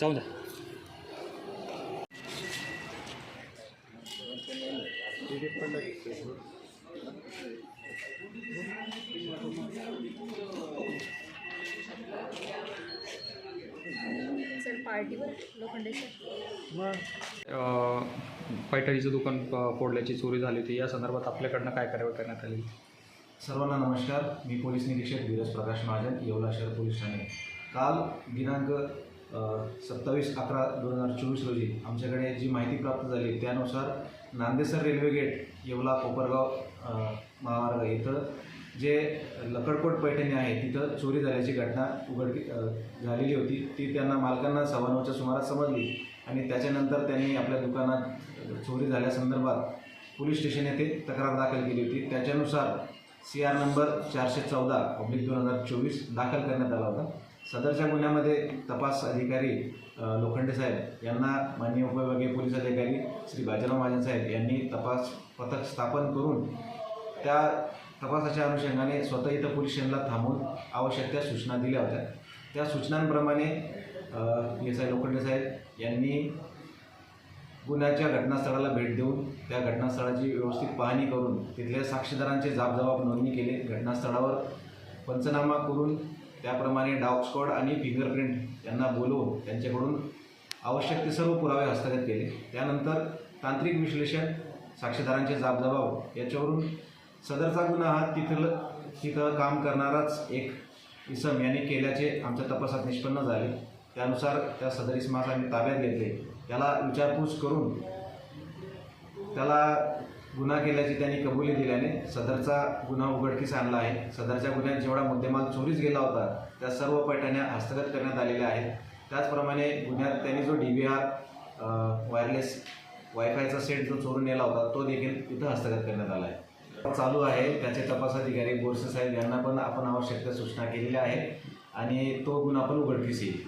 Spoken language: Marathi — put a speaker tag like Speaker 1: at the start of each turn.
Speaker 1: जाऊ द्या. पैठणीचं दुकान फोडल्याची चोरी झाली होती. या संदर्भात आपल्याकडनं काय कारवाई करण्यात आली?
Speaker 2: सर्वांना नमस्कार. मी पोलीस निरीक्षक धीरज प्रकाश महाजन येवला शहर पोलीस ठाणे. काल दिनांक सत्तावीस अकरा दोन हजार चोवीस रोजी आमच्याकडे जी माहिती प्राप्त झाली त्यानुसार नांदेसर रेल्वे गेट येवला कोपरगाव महामार्ग इथं जे लकडकोट पैठणी आहे तिथं चोरी झाल्याची घटना उघड झालेली होती. ती त्यांना मालकांना सव्वा नऊच्या सुमारास समजली आणि त्याच्यानंतर त्यांनी आपल्या दुकानात चोरी झाल्यासंदर्भात पोलीस स्टेशन येथे तक्रार दाखल केली होती. त्याच्यानुसार सी आर नंबर चारशे चौदा पब्लिक दोन हजार चोवीस दाखल करण्यात आला होता. सदरच्या गुन्ह्यामध्ये तपास अधिकारी लोखंडे साहेब यांना माननीय उपविभागीय पोलीस अधिकारी श्री बाजीराव महाजन साहेब यांनी तपास पथक स्थापन करून त्या तपासाच्या अनुषंगाने स्वतः इथं पोलीस स्टेशनला थांबून आवश्यक त्या सूचना दिल्या होत्या. त्या सूचनांप्रमाणे पी एस आय लोखंडे साहेब यांनी गुन्ह्याच्या घटनास्थळाला भेट देऊन त्या घटनास्थळाची व्यवस्थित पाहणी करून तिथल्या साक्षीदारांचे जाबजबाब नोंदणी केले. घटनास्थळावर पंचनामा करून त्याप्रमाणे डॉग स्क्वॉड आणि फिंगरप्रिंट यांना बोलवून त्यांच्याकडून आवश्यक ते सर्व पुरावे हस्तगत केले. त्यानंतर तांत्रिक विश्लेषण साक्षीदारांचे जाबजबाब याच्यावरून सदरचा गुन्हा हा तिथलं तिथं काम करणाराच एक इसम यांनी केल्याचे आमच्या तपासात निष्पन्न झाले. त्यानुसार त्या सदर इसमास आम्ही ताब्यात घेतले. त्याला विचारपूस करून त्याला गुन्हा केल्याची त्यांनी कबुली दिल्याने सदरचा गुन्हा उघडकीस आणला आहे. सदरच्या गुन्ह्यात जेवढा मुद्देमाल चोरीस गेला होता त्या सर्व पैठण्या हस्तगत करण्यात आलेल्या आहेत. त्याचप्रमाणे गुन्ह्यात त्यांनी जो डी व्ही आर वायरलेस वायफायचा सेट जो चोरून नेला होता तो देखील इथं हस्तगत करण्यात आला आहे. चालू आहे. त्याचे तपास अधिकारी बोरसे साहेब यांना पण आपण आवश्यक सूचना केलेल्या आहेत आणि तो गुन्हा पण उघडकीस येईल.